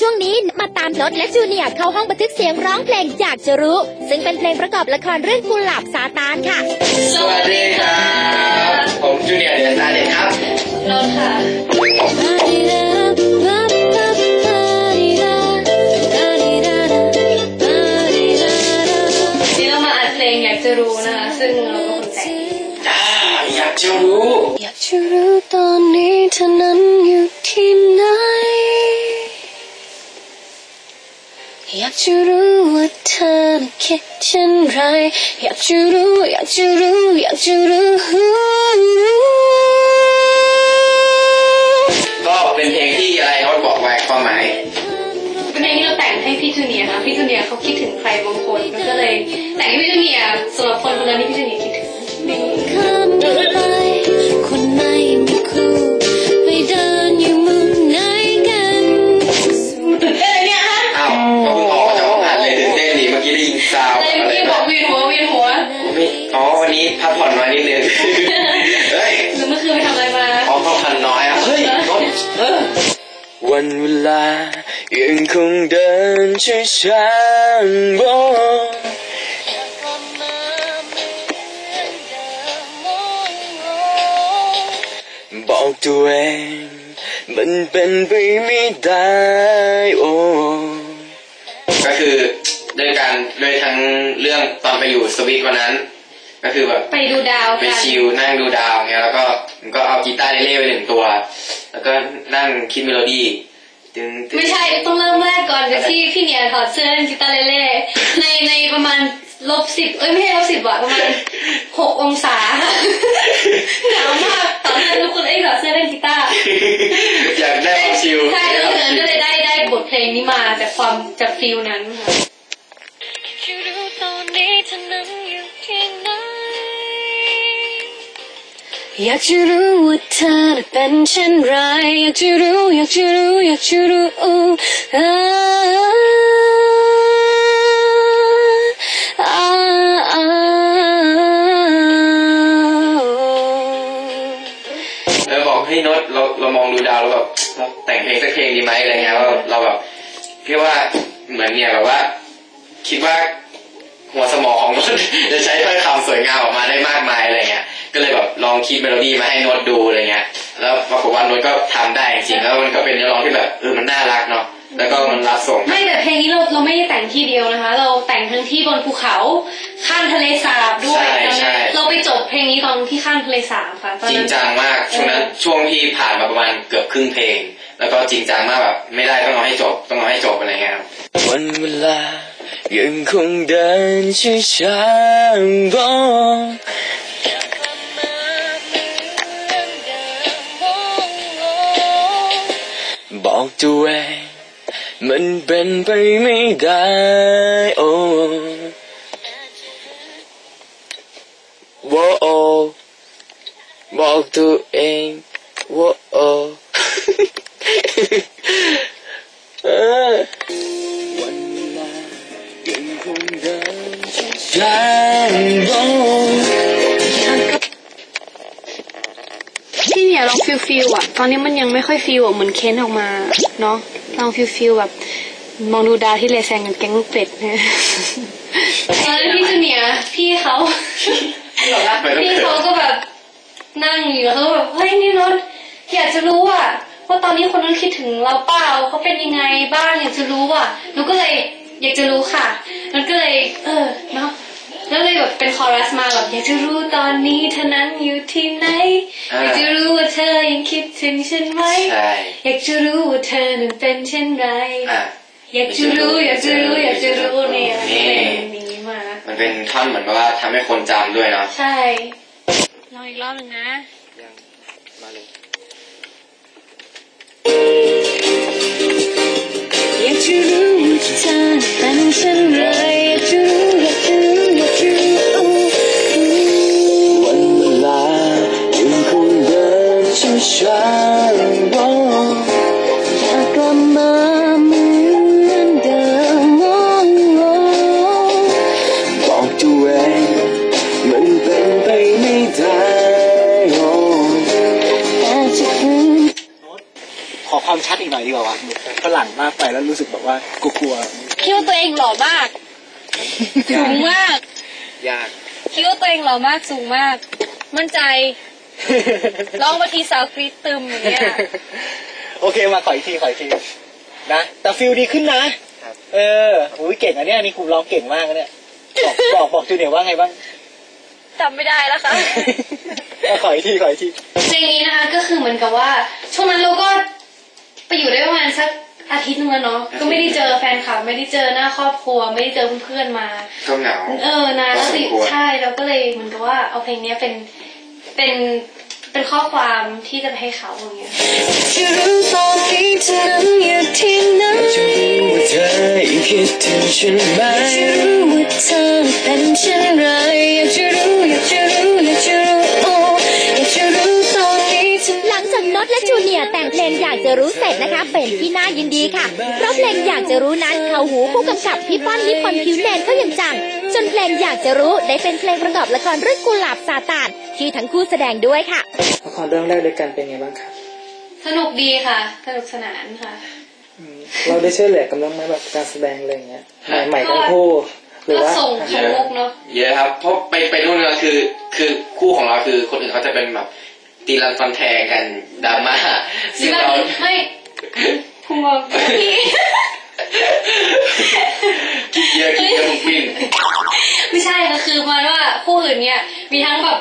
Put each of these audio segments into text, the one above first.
ช่วงนี้มาตามนดและจูเนียร์เข้าห้องบันทึกเสียงร้องเพลงอยากจะรู้ ซึ่งเป็นเพลงประกอบละครเรื่องกุหลาบซาตานค่ะ สวัสดีครับ ผมจูเนียร์เดอะสตาร์เด็กครับนนท์ค่ะนี่เรามาอัดเพลงอยากจะรู้นะคะซึ่งเราก็คนแต่งจ้าอยากจะรู้ อยากจะรู้ตอนนี้เธอนั้นากจะรู้ว่าเธอน่ะคิดเช่นไร อยากจะรู้อยากจะรู้อยากจะรู้ก็เป็นเพลงที่อะไรเขาบอกไว้ความหมายเป็นเพลงที่เราแต่งให้พี่จูเนียร์ค่ะพี่จูเนียร์เขาคิดถึงใครบางคนมันก็เลยแต่งให้พี่จูเนียร์สำหรับคนคนนั้นที่พี่จูเนียร์คิดถึง ดินช้าๆบอกบอกตัวเองมันเป็นไปไม่ได้โอ้ก็คือด้วยการด้วยทั้งเรื่องตอนไปอยู่สวิตวันนั้น ก็คือแบบไปดูดาวไปกันชิลนั่งดูดาวเงี้ยแล้วก็ก็เอากีตาร์เล่ๆไปหนึ่งตัว แล้วก็นั่งคิดเมโลดี้ ตึงตึงไม่ใช่ต้องเริ่มแรกก่อนกับที่พี่เนี่ยถอดเสื้อเล่นกีตาร์เล่ๆในในประมาณลบสิบเอ้ยไม่ใช่ลบสิบว่ะประมาณหกองศาหนาวมากตอนนั้นทุกคนเอ้ยถอดเสื้อเล่นกีตาร์อยากได้ความชิลใช่แล้วเธอก็เลยได้ได้บทเพลงนี้มาจากความจากฟิลนั้นค่ะ อยากจะรู้ว่าเธอเป็นเช่นไร อยากจะรู้ อยากจะรู้ อยากจะรู้อ่าอ่าอ่า แล้วบอกให้ยโน้ตเราเรามองดูดาวแล้วแบบเราแต่งเพลงสักเพลงดีไหมอะไรเงี้ยเราเราแบบพี่ว่าเหมือนเนี่ยแบบว่า คิดว่าหัวสมองของโน้ตจะใช้ถ้อยคำสวยงามออกมาได้มากมายอะไรเงี้ย ก็เลยแบบลองคิดเมโลดี้มาให้โน้ตดูอะไรเงี้ย แล้วปรากฏว่าโน้ตก็ทำได้จริงๆแล้วมันก็เป็นเนื้อร้องที่แบบเออมันน่ารักเนาะแล้วก็มันรับส่งไม่แต่เพลงนี้เราเราไม่ได้แต่งที่เดียวนะคะ เราแต่งทั้งที่บนภูเขาข้ามทะเลสาบด้วยใช่ตอนใช่นั้นเราไปจบเพลงนี้ตอนที่ข้ามทะเลสาบค่ะตอนจริงนั้นจังมากช่วงนั้นช่วงที่ผ่านมาประมาณเกือบครึ่งเพลง แล้วก็จริงจังมากแบบไม่ได้ต้องเอาให้จบต้องเอาให้จบอะไรเงี้ยครับวันเวลายังคงเดินช้าๆ ตัวเองมันเป็นไปไม่ได้โอ้โว้โอบอกตัวเองโว้โอเออวันเวลายังคงเดินช้า ฟิลฟิลอะตอนนี้มันยังไม่ค่อยฟิลอะเหมือนเค้นออกมาเนาะลองฟิลฟิลแบบมองดูดาวที่เลแซงกับแก๊งลูกเป็ดเนี่ยตอนนั้นพี่จูเนียร์พี่เขาไม่ต้องพี่เขิเขานก็แบบนั่งอยู่แล้วเขาก็แบบเฮ้ยนี่รถอยากจะรู้อะว่าตอนนี้คนนั้นคิดถึงเราเปล่าเขาเป็นยังไงบ้างอยากจะรู้อะหนูก็เลยอยากจะรู้ค่ะมันก็เลย เออเนาะ แล้วเลยแบบเป็นคอรัสมาแบบอยากจะรู้ตอนนี้เธอนั้นอยู่ที่ไหนอ่าอยากจะรู้ว่าเธอยังคิดถึงฉันไหมใช่อยากจะรู้ว่าเธอนั้นเป็นเช่นไร อะ อยากจะรู้อยากจะรู้อยากจะรู้เนี่ยนี่ เป็นนี้มา มันเป็นท่อนเหมือนกับว่าทำให้คนจำด้วยเนาะ ใช่ลองอีกรอบหนึ่งนะ คืนขอขอความชัดอีกหน่อยดีกว่าวะฝรั่งมากไปแล้วรู้สึกแบบว่ากลัวคิดว่าตัวเองหล่อมาก สูงมาก ยาก คิดว่าตัวเองหล่อมากสูงมาก มั่นใจๆร้องมาทีสาวกรีดตึมอย่างเงี้ยโอเคมาขออีกทีขออีกทีนะแต่ฟิลดีขึ้นนะเอออุ้ยเก่งอันเนี้ยนี่ครูร้องเก่งมากนะเนี่ยบอกบอกบอกจูเนียร์ว่าไงบ้างจำไม่ได้แล้วค่ะมาขออีกทีขออีกทีเพลงนี้นะคะก็คือเหมือนกับว่าช่วงนั้นเราก็ ไปอยู่ได้ประมาณสักอาทิตย์นึงแล้วเนาะก็ไม่ได้เจอแฟนคลับไม่ได้เจอหน้าครอบครัว ไม่ได้เจอเพื่อนๆมา ก็เหงาเออนานแล้วสิพอสมควรใช่เราก็เลยเหมือนกับว่าเอาเพลงเนี้ยเป็นเป็นเป็นข้อความที่จะไปให้เขาอย่างเงี้ยจะรู้ตอนนี้เธอนั้นอยู่ที่ไหนจะรู้ว่าเธอยังคิดถึงฉันไหมจะรู้ว่าเธอเป็นเช่นไรอยากจะรู้ หลังจากน็อตและจูเนียร์แต่งเพลงอยากจะรู้เสร็จนะคะ เป็นที่น่ายินดีค่ะ เพราะเพลงอยากจะรู้นั้นเข้าหูผู้กำกับพี่ป้อนนิพนธ์ผิวแนนเขาอย่างจัง จนเพลงอยากจะรู้ได้เป็นเพลงประกอบละครเรื่องกุหลาบซาตานที่ทั้งคู่แสดงด้วยค่ะละครเรื่องแรกด้วยกันเป็นไงบ้างครับสนุกดีค่ะ สนุกสนานค่ะอืมเราได้ช่วยเหลือกันบ้างไหมแบบการแสดงอะไรอย่างเงี้ยใหม่ใหม่ทั้งคู่หรือก็ว่าส่งไข่มุกเนาะเยอะครับเพราะไปไปนู่นก็คือ คือคู่ของเราคือคนอื่นเขาจะเป็นแบบ ตีลันฟันแทงกันดราม่าซึ่งเรา ไม่พุงบอกพี่คิดเยอะคิดเยอะทุกปิ้นไม่ใช่ก็คือมันว่าคู่อื่นเนี่ยมีทั้งแบบ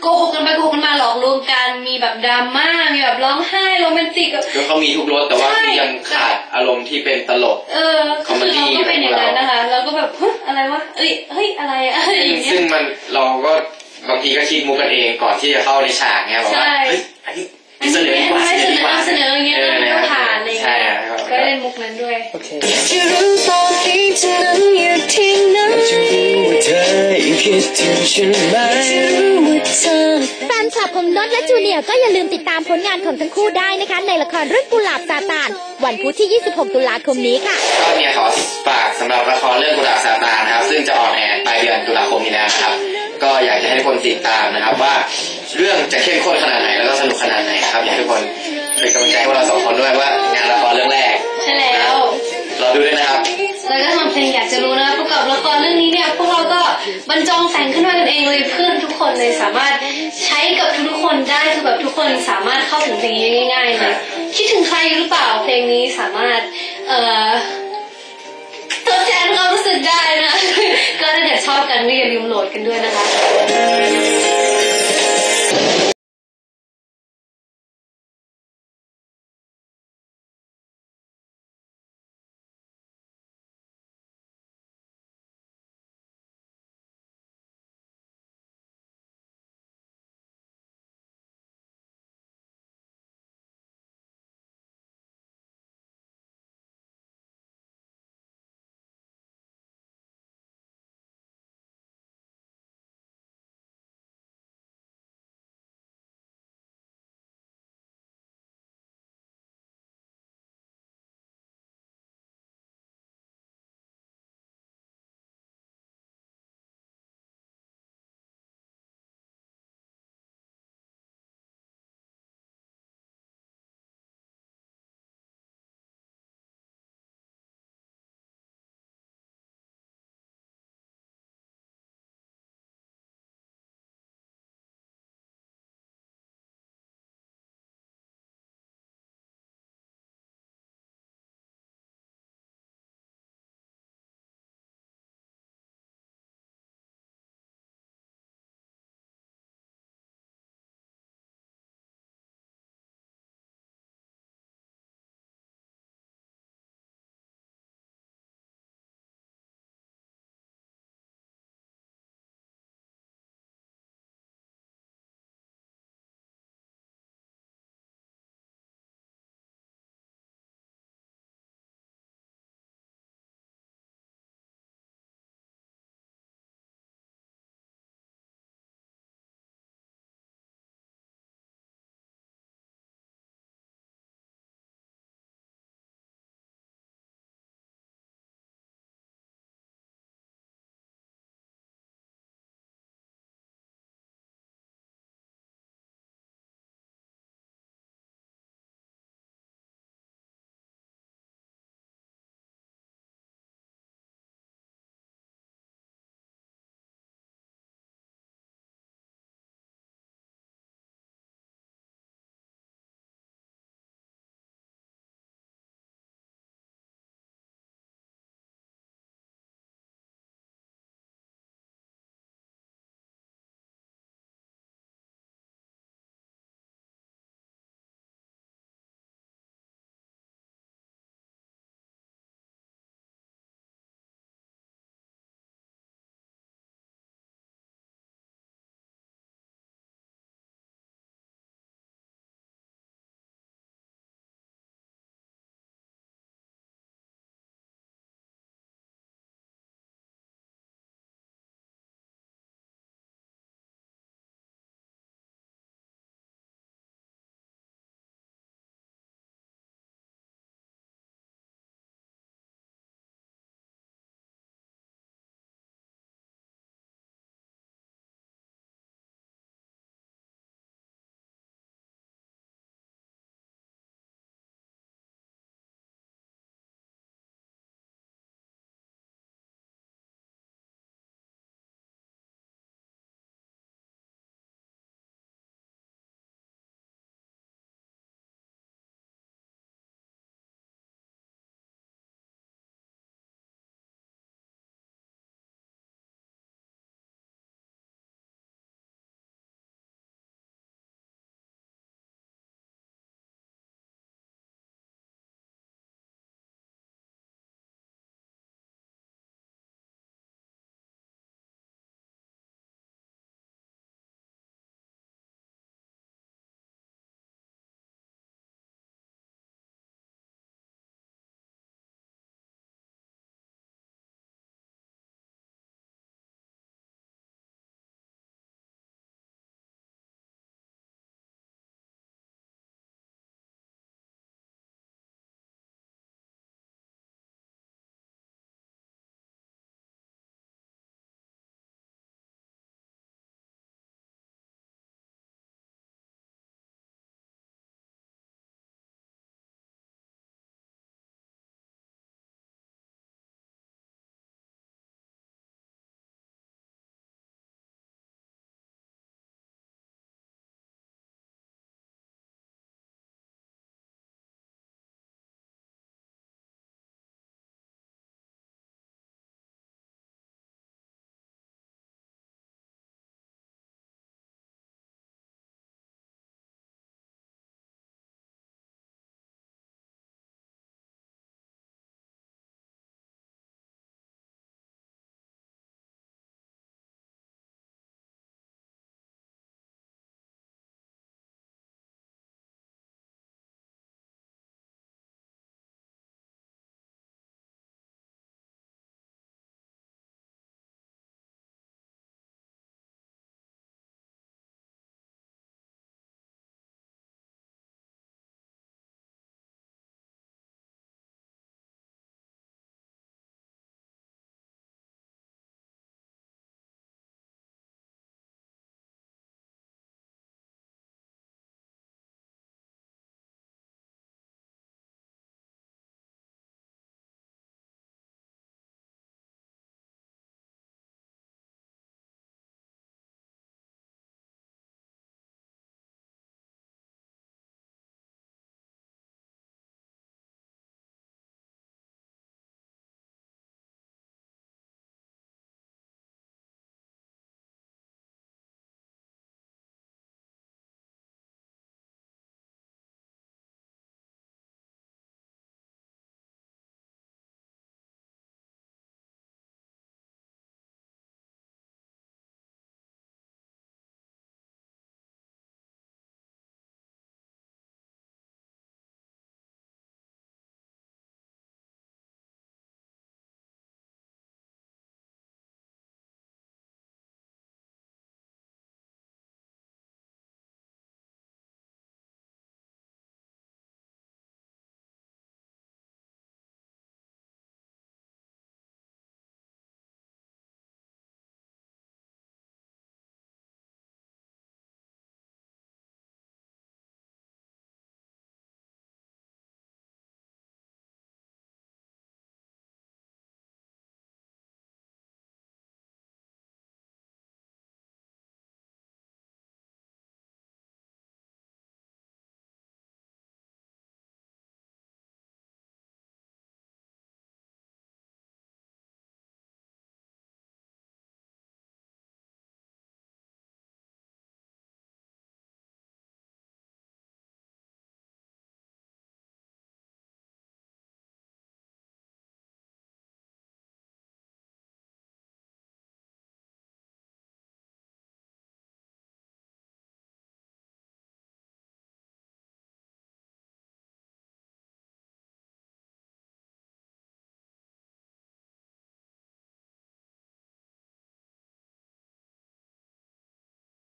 โกหกกันไปโกหกกันมาหลอกลวงกันมีแบบดราม่ามีแบบร้องไห้โรแมนติกแบบ ก็เขามีทุกรสแต่ว่าใช่ คือยังขาดอารมณ์ที่เป็นตลก เออก็คือเราก็เป็นอย่างนั้นนะคะเราก็แบบเฮ้ยอะไรวะเอ้ยเฮ้ยอะไรอะอะไรอย่างเงี้ซึ่ยงมันเราก็ บางทีก็คิดมุกกันเองก่อนที่จะเข้าในฉากเงี้ยบอกว่าใช่เฮ้ยอันนี้เสนอดีกว่าใช่เสนอดีกว่าเสนออย่างเงี้ยออมันก็ผ่านอะไรอย่างใช่เงี้ยครับก็เล่นมุกนั้นด้วยโอเคจะรู้ตอนนี้เธอนั้นอยู่ที่ไหนจะรู้ว่าเธอยังคิดถึงฉันไหมจะรู้ว่าเธอแฟนคลับของน็อตและจูเนียร์ก็อย่าลืมติดตามผลงานของทั้งคู่ได้นะคะ ในละครเรื่องกุหลาบซาตาน วันพุธที่ 26 ตุลาคมนี้ค่ะก็เนี่ยขอฝากสำหรับละครเรื่องกุหลาบซาตานนะครับ ซึ่งจะออนแอร์ปลายเดือนตุลาคมนี้นะครับ ก็อยากจะให้ทุกคนติดตามนะครับ ว่าเรื่องจะเข้มข้นขนาดไหนแล้วก็สนุกขนาดไหนนะครับอยากให้ทุกคนเป็นกำลังใจให้พวกเราสองคนด้วยว่างานละครเรื่องแรกใช่แล้วรอดูด้วยนะครับ แล้วก็ทำเพลงอยากจะรู้นะประกอบละครเรื่องนี้เนี่ยพวกเราก็บรรจงแต่งขึ้นมากันเองเลยเพื่อนทุกคนเลยสามารถใช้กับทุกๆคนได้คือแบบทุกคนสามารถเข้าถึงเพลงนี้ได้ง่ายๆเลยคิดถึงใครหรือเปล่าเพลงนี้สามารถเอ่อ ก็ถ้าเกิดชอบกันก็อย่าลืมโหลดกันด้วยนะคะ